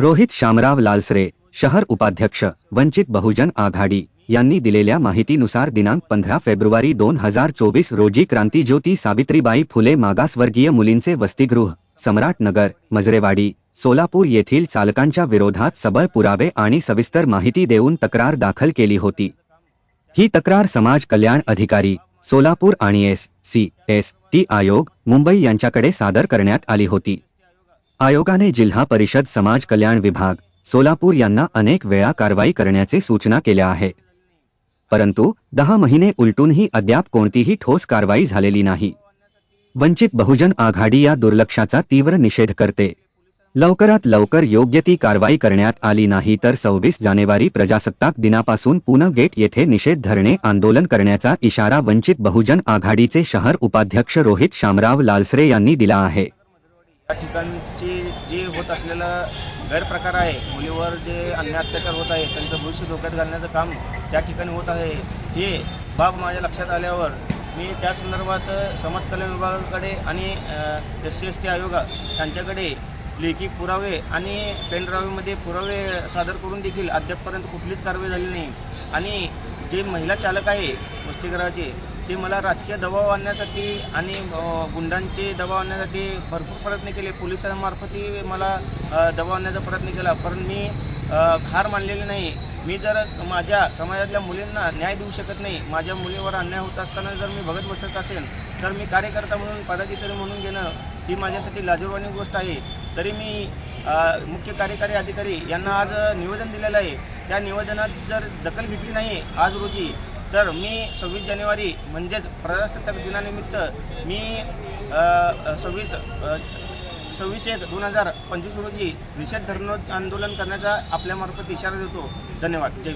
रोहित शामराव लालसरे शहर उपाध्यक्ष वंचित बहुजन आघाडी यांनी दिलेल्या माहितीनुसार दिनांक पंधरा फेब्रुवारी दोन हजार चोवीस रोजी क्रांतीज्योती सावित्रीबाई फुले मागासवर्गीय मुलींचे वसतिगृह सम्राट नगर मजरेवाडी सोलापूर येथील चालकांच्या विरोधात सबळ पुरावे आणि सविस्तर माहिती देऊन तक्रार दाखल केली होती. ही तक्रार समाज कल्याण अधिकारी सोलापूर आणि एस सी एस टी आयोग मुंबई यांच्याकडे सादर करण्यात आली होती. आयोगाने जिल्हा परिषद समाज कल्याण विभाग सोलापूर यांना अनेक वेळा कारवाई करण्याचे सूचना केल्या आहेत. परंतु दहा महिने उलटूनही अद्याप कोणतीही ठोस कारवाई झालेली नाही. वंचित बहुजन आघाडी या दुर्लक्षाचा तीव्र निषेध करते. लवकरात लवकर योग्य ती कारवाई करण्यात आली नाही तर सव्वीस जानेवारी प्रजासत्ताक दिनापासून पुणे गेट येथे निषेध धरणे आंदोलन करण्याचा इशारा वंचित बहुजन आघाडीचे शहर उपाध्यक्ष रोहित शामराव लालसरे यांनी दिला आहे. या ठिकाणची जे होत असलेलं गैरप्रकार आहे मुलीवर जे अन्य अत्याचार होत आहे त्यांचं भविष्य धोक्यात घालण्याचं काम त्या ठिकाणी होत आहे हे बाब माझ्या लक्षात आल्यावर मी त्या संदर्भात समाज कल्याण विभागाकडे आणि एस सी एस टी आयोग यांच्याकडे लेखी पुरावे आणि पेनड्राईव्हमध्ये पुरावे सादर करून देखील अद्यापपर्यंत कुठलीच कारवाई झाली नाही. आणि जे महिला चालक आहे वसतिगृहाचे ते मला राजकीय दबाव आणण्यासाठी आणि गुंडांचे दबाव आणण्यासाठी भरपूर प्रयत्न केले. पोलिसांमार्फतही मला दबाव आणण्याचा प्रयत्न केला. पण मी अ, हार मानलेली नाही. मी जर माझ्या समाजातल्या मुलींना न्याय देऊ शकत नाही माझ्या मुलीवर अन्याय होत असताना जर मी बघत बसत असेल तर मी कार्यकर्ता म्हणून पदाधिकारी म्हणून घेणं ही माझ्यासाठी लाजवानी गोष्ट आहे. तरी मी मुख्य कार्यकारी अधिकारी यांना आज निवेदन दिलेलं आहे. त्या निवेदनात जर दखल घेतली नाही आज रोजी तर मी सव्वीस जानेवारी म्हणजेच प्रजासत्ताक दिनानिमित्त मी सव्वीस सव्वीस एक दोन हजार पंचवीस रोजी निषेध धरणं आंदोलन करण्याचा आपल्यामार्फत इशारा देतो. धन्यवाद. जय